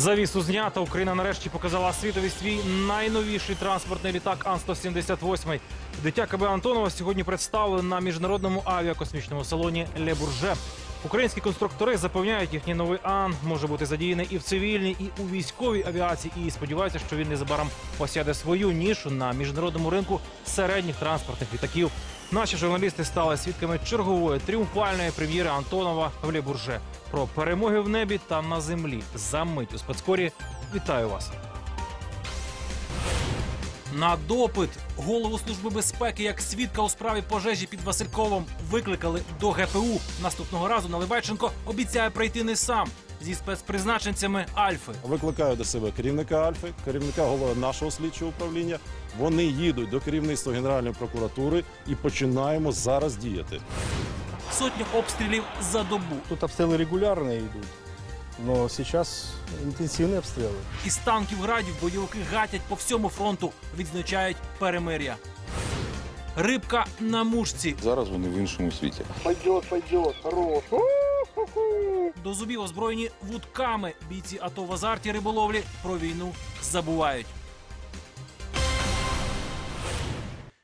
Завісу знято. Україна нарешті показала світові свій найновіший транспортний літак Ан-178. Дитя КБ Антонова сьогодні представили на міжнародному авіакосмічному салоні Ле Бурже. Українські конструктори запевняють, їхній новий Ан може бути задіяний і в цивільній, і у військовій авіації. І сподіваються, що він незабаром посяде свою нішу на міжнародному ринку середніх транспортних літаків. Наші журналісти стали свідками чергової тріумфальної прем'єри Антонова в Ле Бурже. Про перемоги в небі та на землі. За мить у спецкорі. Вітаю вас. На допит голову служби безпеки як свідка у справі пожежі під Васильковом викликали до ГПУ. Наступного разу Наливайченко обіцяє прийти не сам зі спецпризначенцями Альфи. Викликаю до себе керівника Альфи, керівника голови нашого слідчого управління. Вони їдуть до керівництва Генеральної прокуратури і починаємо зараз діяти. Сотні обстрілів за добу. Тут обстрелы регулярные идут, но сейчас интенсивные обстрелы. Із танків градів бойовики гатять по всьому фронту, відзначають перемир'я. Рибка на мушці. Зараз вони в іншому світі. Пойдет, пойдет, хорош. До зубів озброєні вудками. Бійці АТО в азарті риболовлі про війну забувають.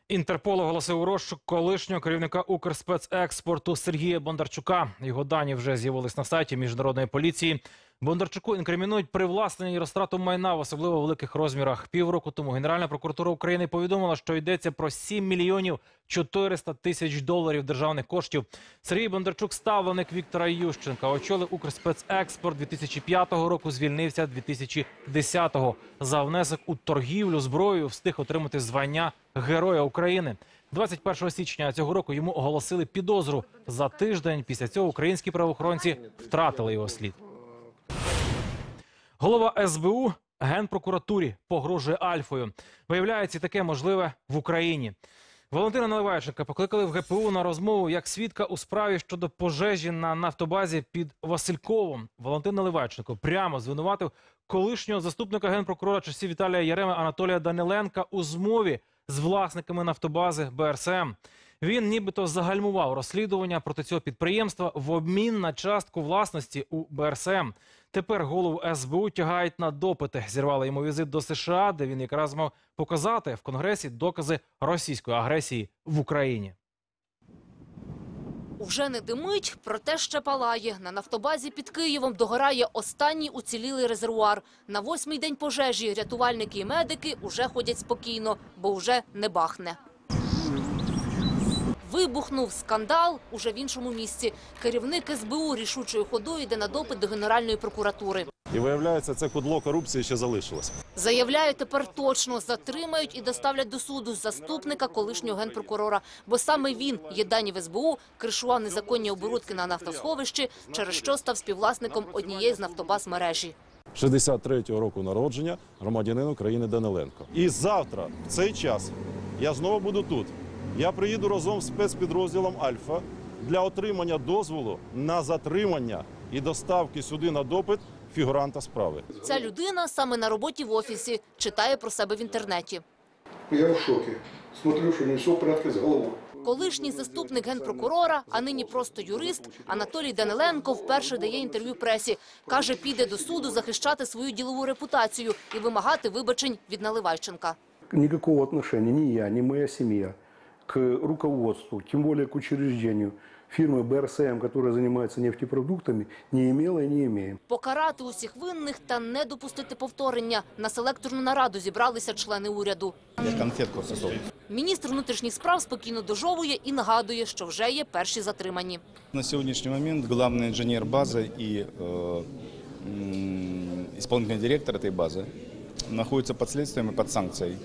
Інтерпол оголосив розшук колишнього керівника Укрспецекспорту Сергія Бондарчука. Його дані вже з'явились на сайті міжнародної поліції. Бондарчуку інкримінують привласнення і розтрату майна в особливо великих розмірах. Півроку тому Генеральна прокуратура України повідомила, що йдеться про 7 мільйонів 400 тисяч доларів державних коштів. Сергій Бондарчук ставленик Віктора Ющенка. Очолив Укрспецекспорт 2005 року. Звільнився 2010-го. За внесок у торгівлю зброєю встиг отримати звання Героя України. 21 січня цього року йому оголосили підозру. За тиждень після цього українські правоохоронці втратили його слід. Голова СБУ генпрокуратурі погрожує Альфою. Виявляється, таке можливе в Україні. Валентина Наливайченка покликали в ГПУ на розмову як свідка у справі щодо пожежі на нафтобазі під Васильковом. Валентин Наливайченко прямо звинуватив колишнього заступника генпрокурора часів Віталія Яреми Анатолія Даниленка у змові з власниками нафтобази БРСМ. Він нібито загальмував розслідування проти цього підприємства в обмін на частку власності у БРСМ. Тепер голову СБУ тягають на допити. Зірвали йому візит до США, де він якраз мав показати в Конгресі докази російської агресії в Україні. Уже не димить, проте ще палає. На нафтобазі під Києвом догорає останній уцілілий резервуар. На восьмий день пожежі рятувальники і медики уже ходять спокійно, бо вже не бахне. Вибухнув скандал уже в іншому місці. Керівник СБУ рішучою ходою йде на допит до Генеральної прокуратури. І виявляється, це кудло корупції ще залишилось. Заявляю, тепер точно затримають і доставлять до суду заступника колишнього генпрокурора, бо саме він, є дані в СБУ, кришував незаконні оборудки на нафтосховищі, через що став співвласником однієї з нафтобаз мережі. 63-го року народження громадянин України Даниленко. І завтра, в цей час, я знову буду тут. Я приїду разом з спецпідрозділом Альфа для отримання дозволу на затримання і доставки сюди на допит фігуранта справи. Ця людина саме на роботі в офісі читає про себе в інтернеті. Я в шоке. Смотрю, что не все в порядке с головой. Колишній заступник генпрокурора, а нині просто юрист Анатолій Даниленко вперше дає інтерв'ю пресі. Каже, піде до суду захищати свою ділову репутацію і вимагати вибачень від Наливайченка. Никакого отношения ни я, ни моя семья к руководству, тем более к учреждению фирмы БРСМ, которая занимается нефтепродуктами, не имела и не имеем. Покарати усіх винних та не допустити повторення. На селекторну нараду зібралися члени уряду. Я конфетку сосал. Міністр внутрішніх справ спокійно дожовує і нагадує, що вже є перші затримані. На сегодняшний момент главный инженер базы и э, м, исполнительный директор этой базы находятся под следствием и под санкцией.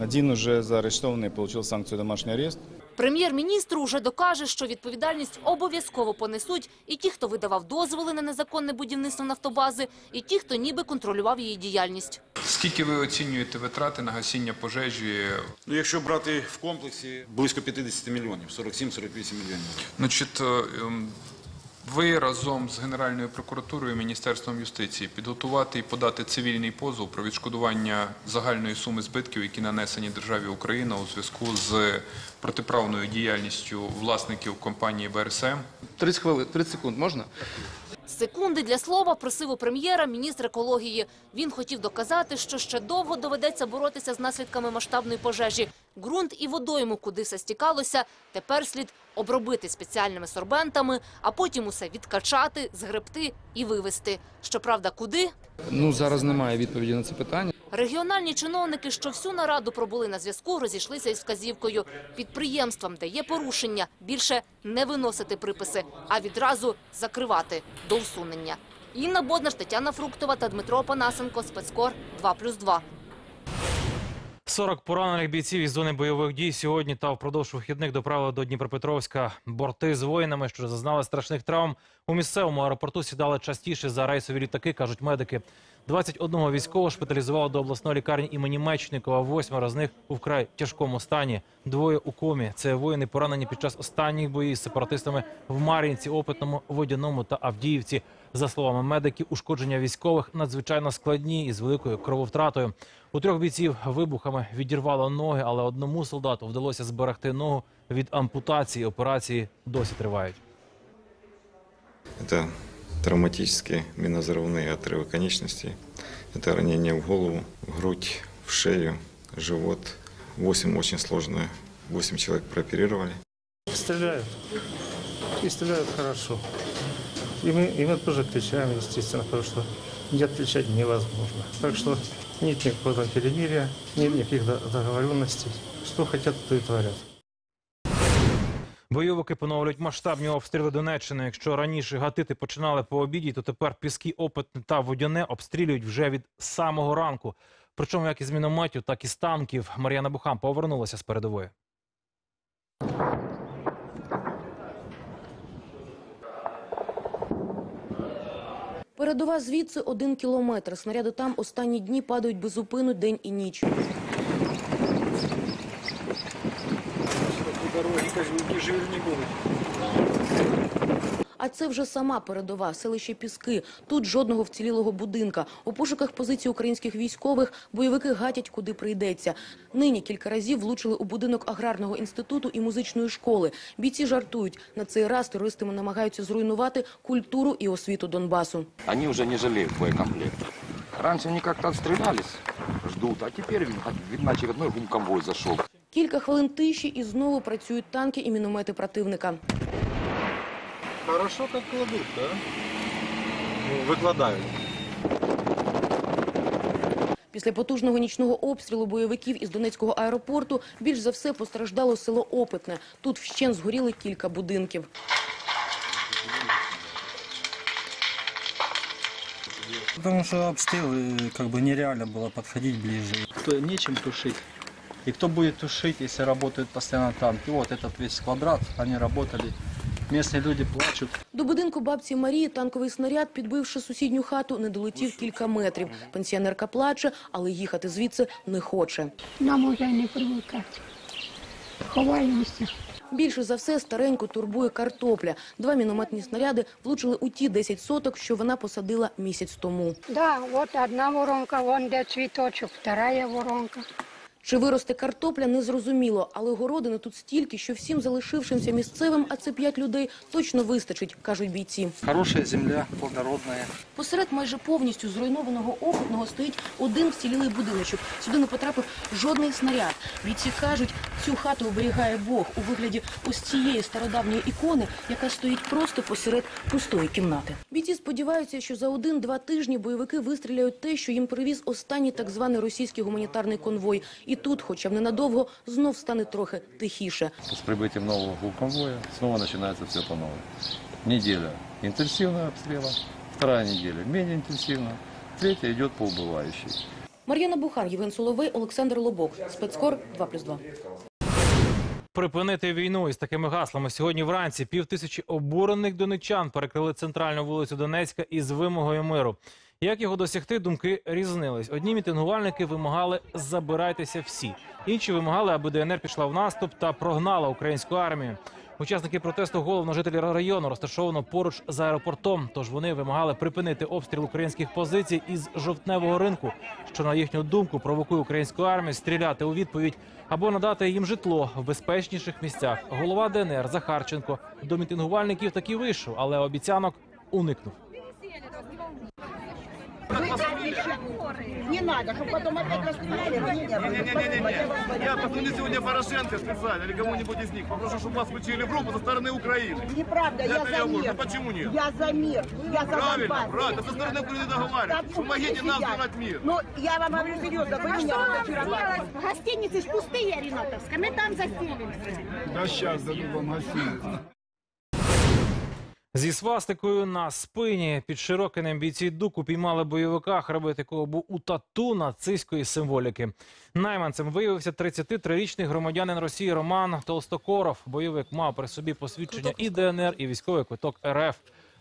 Один уже заарештованный получил санкцию домашний арест. Прем'єр-міністр уже докаже, що відповідальність обов'язково понесуть і ті, хто видавав дозволи на незаконне будівництво нафтобази, і ті, хто ніби контролював її діяльність. Скільки ви оцінюєте витрати на гасіння пожежі? Ну, якщо брати в комплексі, близько 50 мільйонів, 47-48 мільйонів. Значить, е, ем, ви разом з Генеральною прокуратурою і Міністерством юстиції підготувати і подати цивільний позов про відшкодування загальної суми збитків, які нанесені державі Україна у зв'язку з протиправною діяльністю власників компанії БРСМ. 30 хвилин, 30 секунд можна? Секунди для слова просив у прем'єра міністр екології. Він хотів доказати, що ще довго доведеться боротися з наслідками масштабної пожежі. Ґрунт і водойму, куди все стікалося, тепер слід обробити спеціальними сорбентами, а потім усе відкачати, згребти і вивезти. Щоправда, куди? Ну зараз немає відповіді на це питання. Регіональні чиновники, що всю нараду пробули на зв'язку, розійшлися із вказівкою. Підприємствам, де є порушення, більше не виносити приписи, а відразу закривати до усунення. Інна Боднаш, Тетяна Фруктова та Дмитро Панасенко. Спецкор 2+,2. 40 поранених бійців із зони бойових дій сьогодні та впродовж вихідних доправили до Дніпропетровська. Борти з воїнами, що зазнали страшних травм, у місцевому аеропорту сідали частіше за рейсові літаки, кажуть медики. 21 військового шпиталізували до обласної лікарні імені Мечникова. Восьмеро з них у вкрай тяжкому стані. Двоє у комі. Це воїни поранені під час останніх боїв з сепаратистами в Мар'їнці, Опитному, Водяному та Авдіївці. За словами медиків, ушкодження військових надзвичайно складні і з великою крововтратою. У трьох бійців вибухами відірвало ноги, але одному солдату вдалося зберегти ногу від ампутації. Операції досі тривають. Это травматические минозарывные отрывы конечностей. Это ранение в голову, в грудь, в шею, живот. Восемь очень сложно. Восемь человек прооперировали. Стреляют. И стреляют хорошо. И мы, и мы тоже отвечаем, естественно, потому что не отвечать невозможно. Так что нет никакого там перемирия, нет никаких до- договоренностей. Что хотят, то и творят. Бойовики поновлюють масштабні обстріли Донеччини. Якщо раніше гатити починали по обіді, то тепер піски опитне та водяне обстрілюють вже від самого ранку. Причому як із мінометів, так і з танків. Мар'яна Бухан повернулася з передової. Передова звідси один кілометр. Снаряди там останні дні падають без зупину день і ніч. А це вже сама передова, селище Піски. Тут жодного вцілілого будинка. У пошуках позицій українських військових бойовики гатять, куди прийдеться. Нині кілька разів влучили у будинок аграрного інституту і музичної школи. Бійці жартують. На цей раз терористи намагаються зруйнувати культуру і освіту Донбасу. Они уже не жалеют боекомплекта. Раньше они как-то отстрелялись, ждут, а теперь, видно, очередной гумконвой зашел. Кілька хвилин тиші і знову працюють танки і міномети противника. Хорошо так кладуть, да? Ну, викладають. Після потужного нічного обстрілу бойовиків із Донецького аеропорту більш за все постраждало село Опитне. Тут вщен згоріли кілька будинків. Потому что обстрелы, как бы нереально было подходить ближе. то нечем тушить. И кто будет тушить, если работают постоянно танки? Вот этот весь квадрат, они работали. Местные люди плачут. До будинку бабці Марії танковий снаряд, підбивши сусідню хату, не долетів кілька метрів. Пенсіонерка плаче, але їхати звідси не хоче. Нам уже не привикати. Ховаємося. Більше за все стареньку турбує картопля. Два мінометні снаряди влучили у ті 10 соток, що вона посадила місяць тому. Да, вот одна воронка, вон де цвіточок, вторая воронка. Чи виросте картопля, незрозуміло, але городини тут стільки, що всім залишившимся місцевим, а це п'ять людей, точно вистачить, кажуть бійці. Хорошая земля, плодородная. Посеред майже повністю зруйнованого опитного стоїть один вцілілий будиночок. Сюди не потрапив жодний снаряд. Бійці кажуть, цю хату оберігає Бог у вигляді ось цієї стародавньої ікони, яка стоїть просто посеред пустої кімнати. Бійці сподіваються, що за один-два тижні бойовики вистріляють те, що їм привіз останній так званий російський гуманітарний конвой. І тут, хоча б ненадовго, знов стане трохи тихіше. С прибытием нового конвоя снова начинается все по новой. Неделя интенсивного обстрела, вторая неделя менее интенсивно, третья идет по убывающей. Мар'яна Бухан, Євген Соловей, Олександр Лобок. Спецкор 2+,2. Припинити війну із такими гаслами сьогодні вранці півтисячі обурених донечан перекрили центральну вулицю Донецька із вимогою миру. Як його досягти, думки різнились. Одні мітингувальники вимагали забирайтеся всі. Інші вимагали, аби ДНР пішла в наступ та прогнала українську армію. Учасники протесту головно жителі району розташовано поруч з аеропортом. Тож вони вимагали припинити обстріл українських позицій із жовтневого ринку, що на їхню думку провокує українську армію стріляти у відповідь або надати їм житло в безпечніших місцях. Голова ДНР Захарченко до мітингувальників таки вийшов, але обіцянок уникнув. Не надо, чтобы потом опять расстреляли. Не-не-не. Я позвоню сегодня Порошенко специально или кому-нибудь из них. Попрошу, чтобы вас включили в группу со стороны Украины. Неправда, я за мир. можно. Почему нет? Я за мир. Я за Правильно, Донбасс. правильно. Со стороны Украины договаривайтесь. Да, Помогите нам сделать мир. Ну, я вам говорю серьезно, вы меня разочаровали. Гостиницы ж пустые, Ринатовская. Мы там заселимся. Да сейчас дадут вам гостиницу. Зі свастикою на спині під Широкинем бійці ДУК упіймали бойовика, хребет якого був у тату нацистської символіки. Найманцем виявився 33-річний громадянин Росії Роман Толстокоров. Бойовик мав при собі посвідчення і ДНР, і військовий квиток РФ.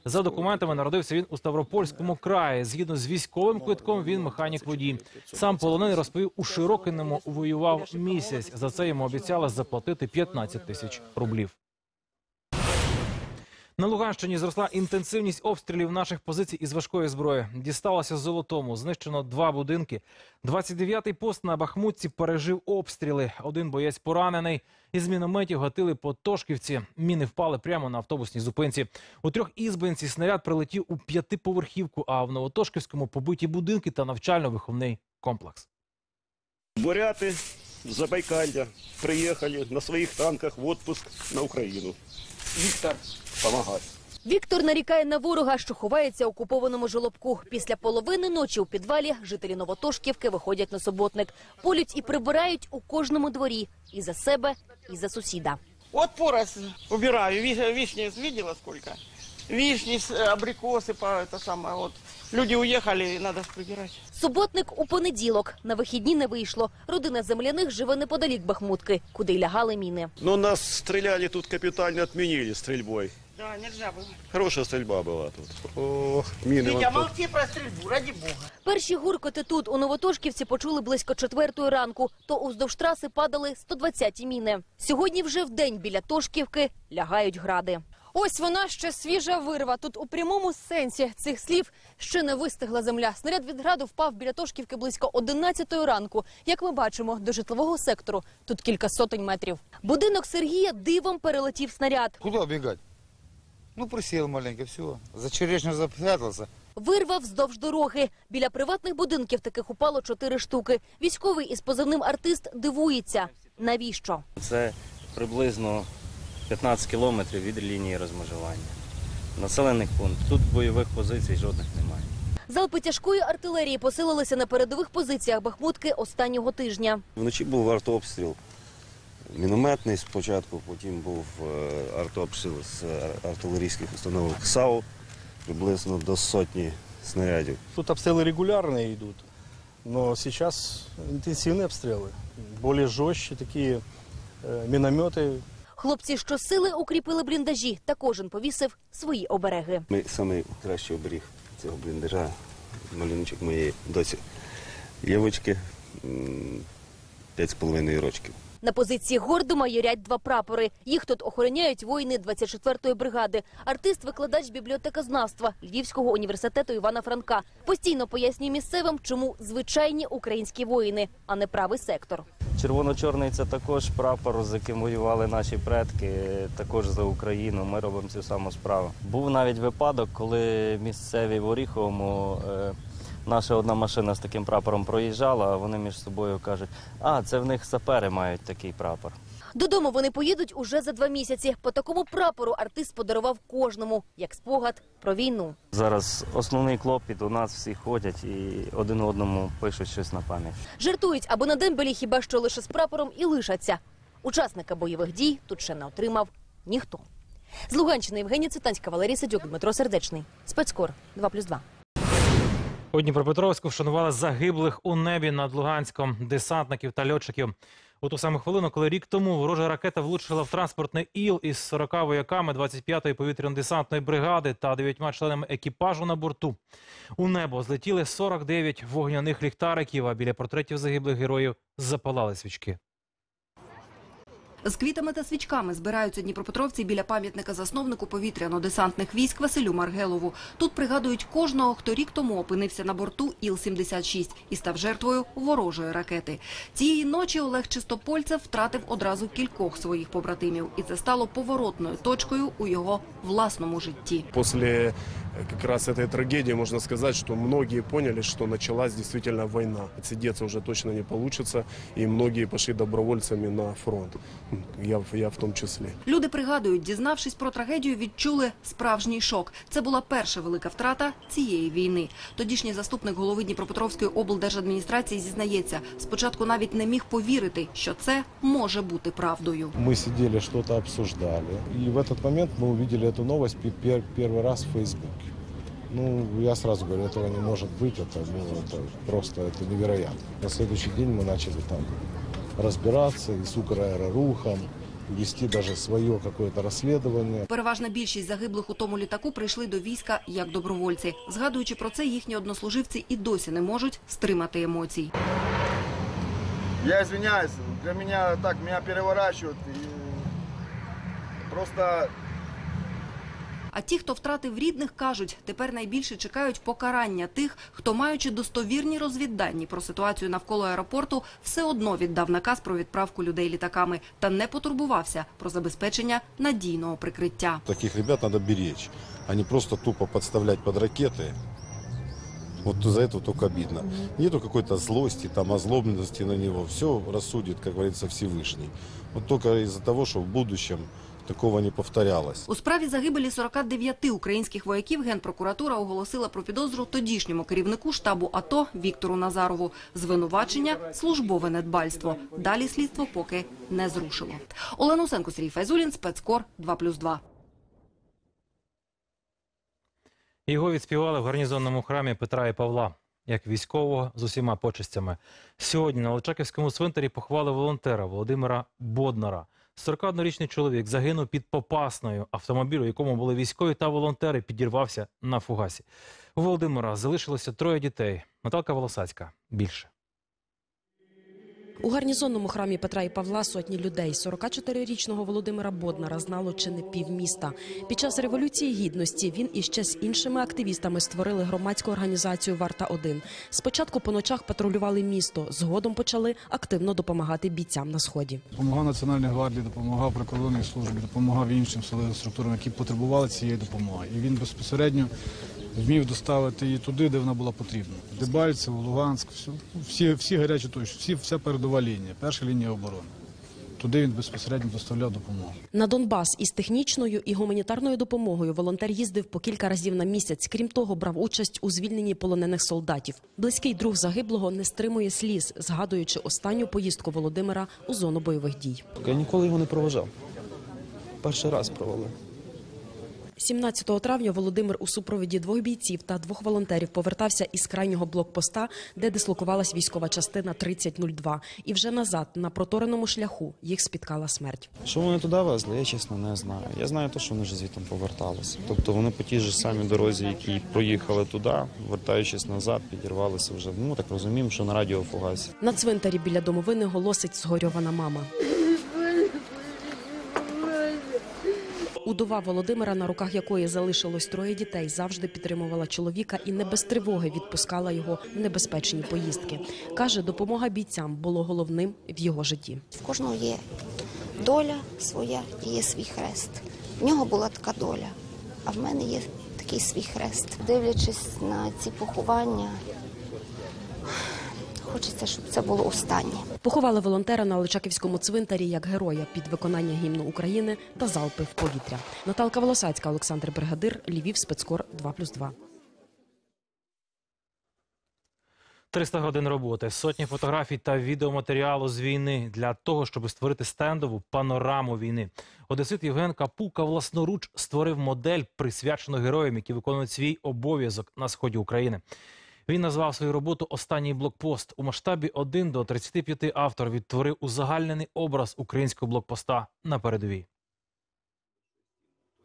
За документами народився він у Ставропольському краї. Згідно з військовим квитком, він механік водій. Сам полонений розповів, у Широкиному воював місяць. За це йому обіцяли заплатити 15 тисяч рублів. На Луганщині зросла інтенсивність обстрілів наших позицій із важкої зброї. Дісталося золотому. Знищено два будинки. 29-й пост на Бахмутці пережив обстріли. Один боєць поранений. Із мінометів гатили по Тошківці. Міни впали прямо на автобусній зупинці. У трьох ізбинці снаряд прилетів у п'ятиповерхівку, а в Новотошківському побиті будинки та навчально-виховний комплекс. С Забайкалья приехали на своих танках в отпуск на Украину. Виктор. допомагай. Віктор нарікає на ворога, що ховається у окупованому жолобку. Після половини ночі у підвалі жителі Новотошківки виходять на суботник. Полють і прибирають у кожному дворі. І за себе, і за сусіда. От пораз убираю. вишні видела сколько? С- саме. по это самое вот. Люди уехали, надо ж прибирать. Суботник у понеділок. На вихідні не вийшло. Родина земляних живе неподалік Бахмутки, куди й лягали міни. Но нас стреляли тут капитально отменили стрельбой. Да, нельзя было. Хорошая стрельба была тут. Ох, мины Витя, вон тут. молчи про стрельбу, ради бога. Перші гуркоти тут, у Новотошківці, почули близько четвертої ранку. То уздовж траси падали 120-ті міни. Сьогодні вже в день біля Тошківки лягають гради. Ось вона ще свіжа вирва. Тут у прямому сенсі цих слів ще не вистигла земля. Снаряд від граду впав біля Тошківки близько 11-ї ранку. Як ми бачимо, до житлового сектору тут кілька сотень метрів. Будинок Сергія дивом перелетів снаряд. Куда убегать? Ну, присел маленько, все. За черешню запрятался. Вирвав вздовж дороги. Біля приватних будинків таких упало чотири штуки. Військовий із позивним артист дивується. Навіщо? Це приблизно 15 кілометрів від лінії розмежування. Населений пункт. Тут бойових позицій жодних немає. Залпи тяжкої артилерії посилилися на передових позиціях Бахмутки останнього тижня. Вночі був артобстріл. Мінометний спочатку, потім був е, артобстріл з е, артилерійських установок САУ, приблизно до сотні снарядів. Тут обстрелы регулярные идут, но сейчас интенсивные обстрелы. Более жестче такие э, минометы. Хлопці щосили укріпили бліндажі, та кожен повісив свої обереги. Ми саме оберіг цього бліндажа, малюночок моєї доці Євочки, м, п'ять з половиною рочків. На позиції гордо майорять два прапори. Їх тут охороняють воїни 24-ї бригади. Артист, викладач бібліотекознавства Львівського університету Івана Франка. Постійно пояснює місцевим, чому звичайні українські воїни, а не правий сектор. Червоно-чорний це також прапор, з яким воювали наші предки, також за Україну. Ми робимо цю саму справу. Був навіть випадок, коли місцеві в Оріховому. Наша одна машина з таким прапором проїжджала, а вони між собою кажуть, а це в них сапери мають такий прапор. Додому вони поїдуть уже за два місяці. По такому прапору артист подарував кожному, як спогад про війну. Зараз основний клопіт у нас всі ходять і один одному пишуть щось на пам'ять. Жартують, або на дембелі хіба що лише з прапором і лишаться. Учасника бойових дій тут ще не отримав ніхто. З Луганщини Євгенія Цвітанська, Валерій Садюк, Дмитро Сердечний. Спецкор 2+,2. У Дніпропетровську вшанували загиблих у небі над Луганськом десантників та льотчиків. У ту саму хвилину, коли рік тому ворожа ракета влучила в транспортний іл із 40 вояками 25-ї повітряно-десантної бригади та дев'ятьма членами екіпажу на борту. У небо злетіли 49 вогняних ліхтариків, а біля портретів загиблих героїв запалали свічки. З квітами та свічками збираються дніпропетровці біля пам'ятника засновнику повітряно-десантних військ Василю Маргелову. Тут пригадують кожного, хто рік тому опинився на борту Іл-76 і став жертвою ворожої ракети. Цієї ночі Олег Чистопольцев втратив одразу кількох своїх побратимів, і це стало поворотною точкою у його власному житті. После как раз этой трагедии можно сказать, что многие поняли, что началась действительно война. Отсидеться уже точно не получится, и многие пошли добровольцами на фронт Я, в- я в том числе. Люди пригадують, дізнавшись про трагедію, відчули справжній шок. Це була перша велика втрата цієї війни. Тодішній заступник голови Дніпропетровської облдержадміністрації зізнається, спочатку навіть не міг повірити, що це може бути правдою. Мы сидели, что-то обсуждали. И в этот момент мы увидели эту новость пе- пер- первый раз в Фейсбуке. Ну, я сразу говорю, этого не может быть, это, ну, это просто это невероятно. На следующий день мы начали там разбираться і с Украэрорухом, вести даже своє какое-то розслідування. Переважна більшість загиблих у тому літаку прийшли до війська як добровольці. Згадуючи про це, їхні однослуживці і досі не можуть стримати емоцій. Я извиняюсь, для мене так, мене переворачують. Просто А ті, хто втратив рідних, кажуть, тепер найбільше чекають покарання тих, хто, маючи достовірні розвіддані про ситуацію навколо аеропорту, все одно віддав наказ про відправку людей літаками та не потурбувався про забезпечення надійного прикриття. Таких ребят надо беречь, а не просто тупо подставлять под ракеты. Вот за это только обидно. Нету какой-то злости, там, озлобленности на него. Все рассудит, как говорится, Всевышний. Вот только из-за того, что в будущем такого не повторялось. У справі загибелі 49 українських вояків Генпрокуратура оголосила про підозру тодішньому керівнику штабу АТО Віктору Назарову. Звинувачення – службове недбальство. Далі слідство поки не зрушило. Олена Усенко, Сергій Файзулін, спецкор 2+,2. Його відспівали в гарнізонному храмі Петра і Павла, як військового з усіма почестями. Сьогодні на Личаківському цвинтарі поховали волонтера Володимира Боднара. 41-річний чоловік загинув під Попасною. автомобілю, якому були військові та волонтери, підірвався на фугасі. У Володимира залишилося троє дітей. Наталка Волосацька. Більше. У гарнізонному храмі Петра і Павла сотні людей. 44-річного Володимира Боднара знало чи не півміста. Під час революції гідності він іще з іншими активістами створили громадську організацію Варта 1 Спочатку по ночах патрулювали місто. Згодом почали активно допомагати бійцям на сході. Допомагав Національній гвардії, допомагав прикордонній службі, допомагав іншим силовим структурам, які потребували цієї допомоги. І він безпосередньо вмів доставити її туди, де вона була потрібна. Дебальцево, Луганськ, всі, всі гарячі точки, всі, вся передова лінія, перша лінія оборони. Туди він безпосередньо доставляв допомогу. На Донбас із технічною і гуманітарною допомогою волонтер їздив по кілька разів на місяць. Крім того, брав участь у звільненні полонених солдатів. Близький друг загиблого не стримує сліз, згадуючи останню поїздку Володимира у зону бойових дій. Я ніколи його не проважав. Перший раз провалив. 17 травня Володимир у супровіді двох бійців та двох волонтерів повертався із крайнього блокпоста, де дислокувалась військова частина 3002. І вже назад, на протореному шляху, їх спіткала смерть. Що вони туди везли, я чесно не знаю. Я знаю те, що вони ж звідти поверталися. Тобто вони по тій же самій дорозі, які проїхали туди, вертаючись назад, підірвалися вже. Ну так розуміємо, що на радіофугасі. На цвинтарі біля домовини голосить згорьована мама. Удова Володимира, на руках якої залишилось троє дітей, завжди підтримувала чоловіка і не без тривоги відпускала його в небезпечні поїздки. Каже, допомога бійцям було головним в його житті. В кожного є доля своя і є свій хрест. В нього була така доля, а в мене є такий свій хрест. Дивлячись на ці поховання, хочеться, щоб це було останнє. Поховали волонтера на Личаківському цвинтарі як героя під виконання гімну України та залпи в повітря. Наталка Волосацька, Олександр Бригадир, Львів, спецкор 2+,2. 300 годин роботи, сотні фотографій та відеоматеріалу з війни для того, щоб створити стендову панораму війни. Одесит Євген Капука власноруч створив модель, присвячену героям, які виконують свій обов'язок на сході України. Він назвав свою роботу Останній блокпост у масштабі 1 до 35 автор відтворив узагальнений образ українського блокпоста на передовій.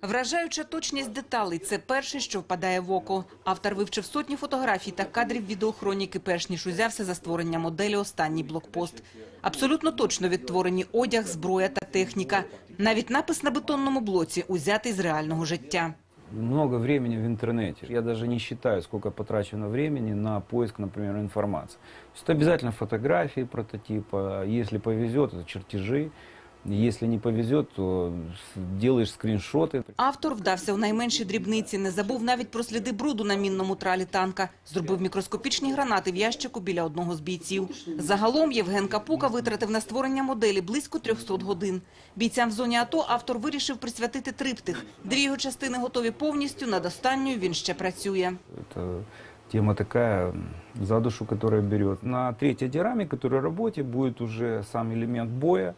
Вражаюча точність деталей – це перше, що впадає в око. Автор вивчив сотні фотографій та кадрів відеохроніки, перш ніж узявся за створення моделі «Останній блокпост». Абсолютно точно відтворені одяг, зброя та техніка. Навіть напис на бетонному блоці узятий з реального життя. Много времени в интернете. Я даже не считаю, сколько потрачено времени на поиск, например, информации. То есть это обязательно фотографии прототипа, если повезет, это чертежи. Если не повезет, то с- делаешь скриншоты. Автор вдався у найменші дрібниці, не забув навіть про сліди бруду на мінному тралі танка. Зробив мікроскопічні гранати в ящику біля одного з бійців. Загалом Євген Капука витратив на створення моделі близько 300 годин. Бійцям в зоні АТО автор вирішив присвятити триптих. Дві його частини готові повністю, над останньою він ще працює. Это тема такая м, за душу, которая берет. На третьей диораме, которая в работе, будет уже сам элемент боя,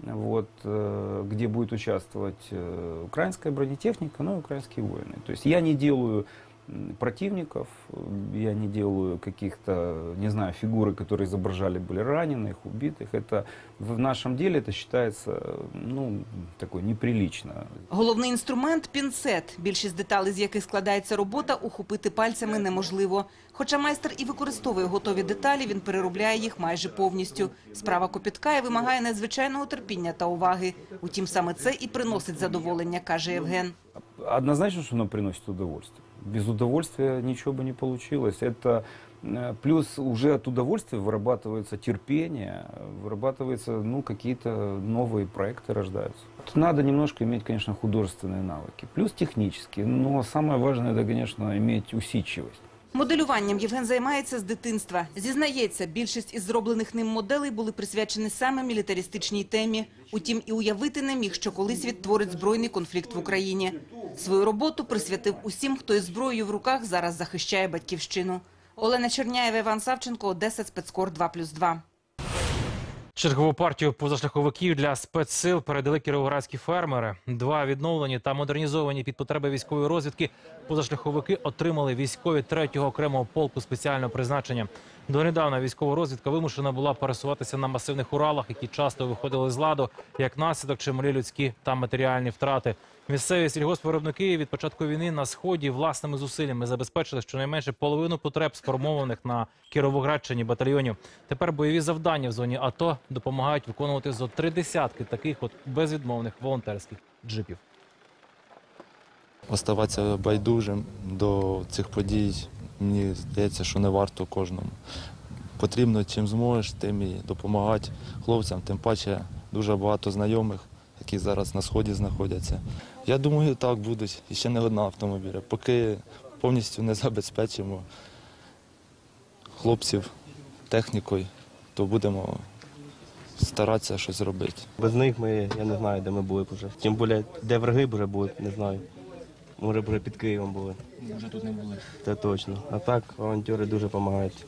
вот, э, где будет участвовать э, украинская бронетехника, ну и украинские воины. То есть я не делаю м, противников, э, я не делаю каких-то, не знаю, фигуры, которые изображали были раненых, убитых. Это в нашем деле это считается, э, ну, такое неприлично. Головний інструмент – пінцет, більшість деталей з яких складається робота, ухопити пальцями неможливо. Хоча майстер і використовує готові деталі, він переробляє їх майже повністю. Справа копітка і вимагає надзвичайного терпіння та уваги. Утім, саме це і приносить задоволення, каже Євген. Однозначно, что оно приносит удовольствие. Без удовольствия ничего бы не получилось. Это э, плюс уже от удовольствия вырабатывается терпение, вырабатываются ну, какие-то новые проекты рождаются. Надо немножко иметь, конечно, художественные навыки, плюс технические. Но самое важное, это, конечно, иметь усидчивость. Моделюванням Євген займається з дитинства. Зізнається, більшість із зроблених ним моделей були присвячені саме мілітаристичній темі. Утім, і уявити не міг, що колись відтворить збройний конфлікт в Україні. Свою роботу присвятив усім, хто із зброєю в руках зараз захищає батьківщину. Олена Черняєва, Іван Савченко, Одеса, Спецкор 2+,2. Чергову партію позашляховиків для спецсил передали кіровоградські фермери. Два відновлені та модернізовані під потреби військової розвідки позашляховики отримали військові третього окремого полку спеціального призначення. Донедавна військова розвідка вимушена була пересуватися на масивних уралах, які часто виходили з ладу, як наслідок чималі людські та матеріальні втрати. Місцеві сільгоспвиробники від початку війни на сході власними зусиллями забезпечили щонайменше половину потреб сформованих на Кіровоградщині батальйонів. Тепер бойові завдання в зоні АТО допомагають виконувати зо три десятки таких от безвідмовних волонтерських джипів. Оставатися байдужим до цих подій, мені здається, що не варто кожному. Потрібно чим зможеш, тим і допомагати хлопцям, тим паче дуже багато знайомих, які зараз на сході знаходяться. Я думаю, так будуть і ще не одна автомобіля. Поки повністю не забезпечимо хлопців технікою, то будемо старатися щось робити. Без них ми, я не знаю, де ми були б вже. Тим більше, де враги вже були, не знаю. Може вже під Києвом були. Може тут не були. Це точно. А так волонтери дуже допомагають.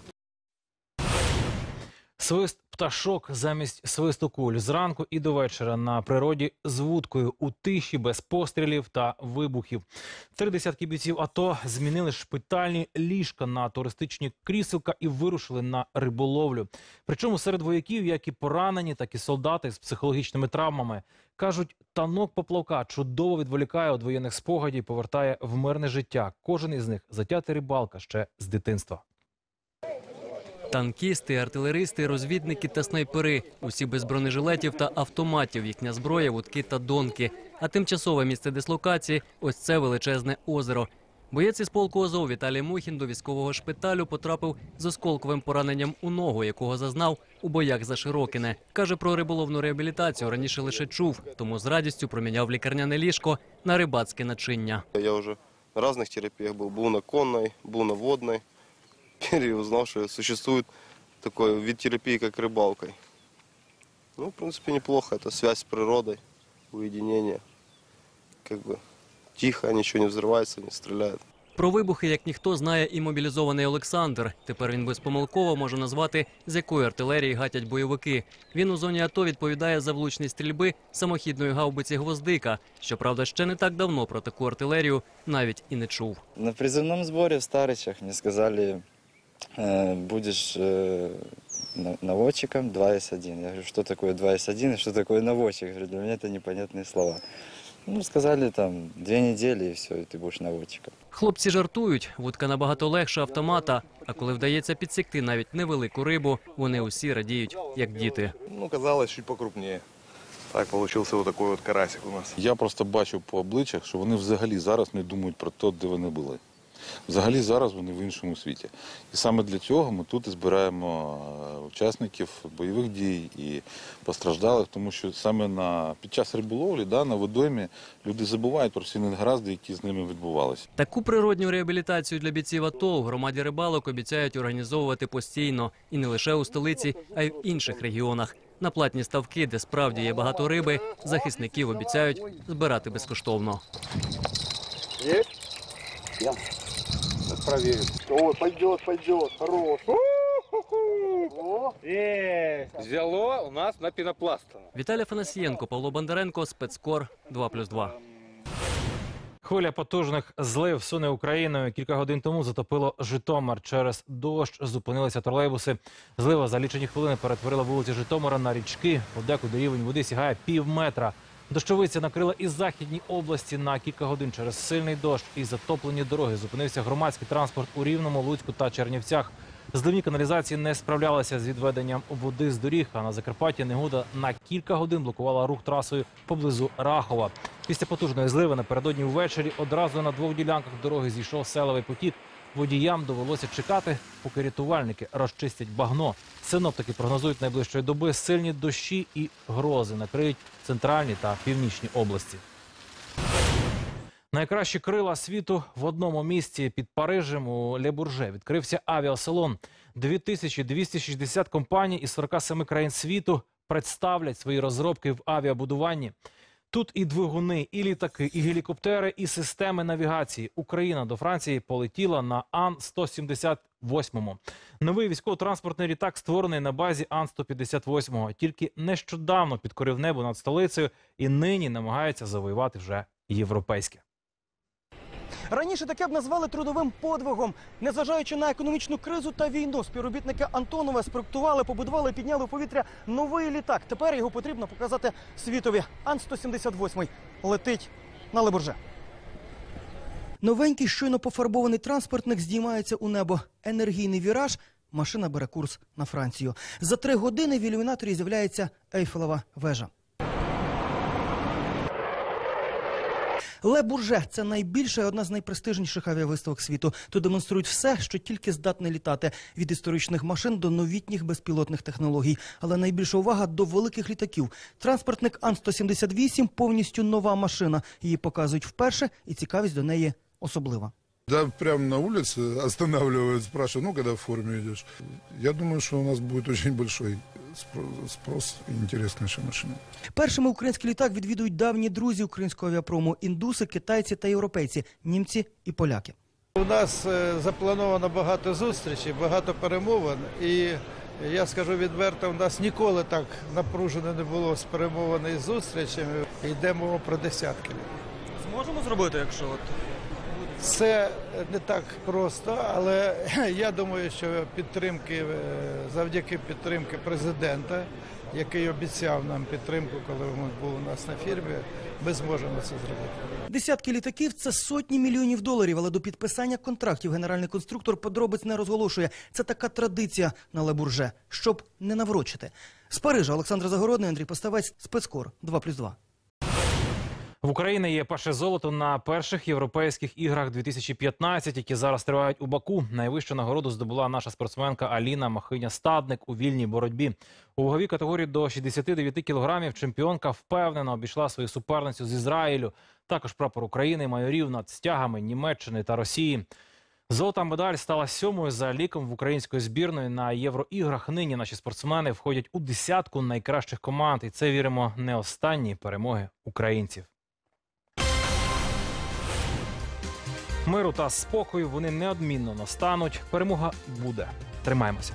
Свист пташок замість свисту куль зранку і до вечора на природі з вудкою у тиші без пострілів та вибухів. Три десятки бійців АТО змінили шпитальні ліжка на туристичні кріселка і вирушили на риболовлю. Причому серед вояків, як і поранені, так і солдати з психологічними травмами кажуть, танок поплавка чудово відволікає від воєнних спогадів, повертає в мирне життя. Кожен із них затятий рибалка ще з дитинства. Танкісти, артилеристи, розвідники та снайпери. Усі без бронежилетів та автоматів. Їхня зброя, вудки та донки. А тимчасове місце дислокації ось це величезне озеро. Боєць із полку Азов Віталій Мухін до військового шпиталю потрапив з осколковим пораненням у ногу, якого зазнав у боях за Широкине. Каже про риболовну реабілітацію раніше лише чув, тому з радістю проміняв лікарняне ліжко на рибацьке начиння. Я уже на разных терапиях был. Был на конной, был на водной. Теперь я узнал, что существует такой вид терапии, как рыбалкой. Ну, в принципе, неплохо. Это связь с природой, уединение. Как бы тихо, ничего не взрывается, не стреляет. Про вибухи, як ніхто, знає і мобілізований Олександр. Тепер він безпомилково може назвати, з якої артилерії гатять бойовики. Він у зоні АТО відповідає за влучність стрільби самохідної гаубиці «Гвоздика». Щоправда, ще не так давно про таку артилерію навіть і не чув. На призывном сборе в Старичах мне сказали, э, будешь э, на- наводчиком 2С1. Я говорю, что такое 2С1 и что такое наводчик? Я говорю, для меня это непонятные слова. Ну, сказали там две недели и все, и ты будешь наводчиком. Хлопці жартують, вудка набагато легша автомата. А коли вдається підсікти навіть невелику рибу, вони усі радіють, як діти. Ну, казалось, чуть покрупнее. Так получился вот такой вот карасик у нас. Я просто бачу по обличчях, що вони взагалі зараз не думають про те, де вони були. Взагалі зараз вони в іншому світі. І саме для цього ми тут і збираємо е, учасників бойових дій і постраждалих, тому що саме на під час риболовлі, да, на водоймі люди забувають про всі негаразди, які з ними відбувалися. Таку природню реабілітацію для бійців АТО у громаді рибалок обіцяють організовувати постійно і не лише у столиці, а й в інших регіонах. На платні ставки, де справді є багато риби, захисників обіцяють збирати безкоштовно. Есть? Я. Проверим. О, пойдет, пойдет. Хорош. Взяло у нас на пінопласт. Віталій Фанасієнко, Павло Бондаренко, спецкор 2+,2. Хвиля потужних злив суне Україною. Кілька годин тому затопило Житомир. Через дощ зупинилися тролейбуси. Злива за лічені хвилини перетворила вулиці Житомира на річки. Подекуди рівень води сягає пів метра. Дощовиця накрила і західні області на кілька годин через сильний дощ і затоплені дороги. Зупинився громадський транспорт у Рівному, Луцьку та Чернівцях. Зливні каналізації не справлялися з відведенням води з доріг, а на Закарпатті негода на кілька годин блокувала рух трасою поблизу Рахова. Після потужної зливи напередодні ввечері одразу на двох ділянках дороги зійшов селовий потік. Водіям довелося чекати, поки рятувальники розчистять багно. Синоптики прогнозують найближчої доби сильні дощі і грози накриють центральні та північні області. Найкращі крила світу в одному місці під Парижем у Лебурже відкрився авіасалон. 2260 компаній із 47 країн світу представлять свої розробки в авіабудуванні. Тут і двигуни, і літаки, і гелікоптери, і системи навігації. Україна до Франції полетіла на Ан-178. Новий військово-транспортний літак створений на базі Ан-158. Тільки нещодавно підкорив небо над столицею і нині намагається завоювати вже європейське. Раніше таке б назвали трудовим подвигом. Незважаючи на економічну кризу та війну, співробітники Антонова спроектували, побудували, підняли в повітря новий літак. Тепер його потрібно показати світові. Ан-178 летить на Лебурже. Новенький, щойно пофарбований транспортник здіймається у небо. Енергійний віраж. Машина бере курс на Францію. За три години в ілюмінаторі з'являється Ейфелева вежа. Ле Бурже це найбільша і одна з найпрестижніших авіавиставок світу. Тут демонструють все, що тільки здатне літати від історичних машин до новітніх безпілотних технологій. Але найбільша увага до великих літаків. Транспортник Ан-178 повністю нова машина. Її показують вперше, і цікавість до неї особлива. Да, прямо на улице останавливают, спрашивают, ну, когда в форме идешь. Я думаю, что у нас будет очень большой спрос и интерес к нашей машине. Першими український літак відвідують давні друзі українського авіапрому індуси, китайці та європейці, німці і поляки. У нас е, заплановано багато зустрічей, багато перемовин, і я скажу відверто, у нас ніколи так напружено не було з перемовини і зустрічами. Йде мова про десятки. Зможемо зробити, якщо от Це не так просто, але я думаю, що підтримки е, завдяки підтримки президента, який обіцяв нам підтримку, коли він був у нас на фірмі, ми зможемо це зробити. Десятки літаків це сотні мільйонів доларів, але до підписання контрактів генеральний конструктор подробиць не розголошує. Це така традиція на Лебурже, щоб не наврочити. З Парижа Олександр Загородний, Андрій Поставець, спецкор 2+,2. В Україні є перше золото на перших європейських іграх 2015, які зараз тривають у Баку. Найвищу нагороду здобула наша спортсменка Аліна Махиня Стадник у вільній боротьбі. У ваговій категорії до 69 кілограмів чемпіонка впевнено обійшла свою суперницю з Ізраїлю. Також прапор України майорів над стягами Німеччини та Росії. Золота медаль стала сьомою за ліком в української збірної на євроіграх. Нині наші спортсмени входять у десятку найкращих команд, і це віримо не останні перемоги українців. Миру та спокою вони неодмінно настануть. Перемога буде. Тримаємося.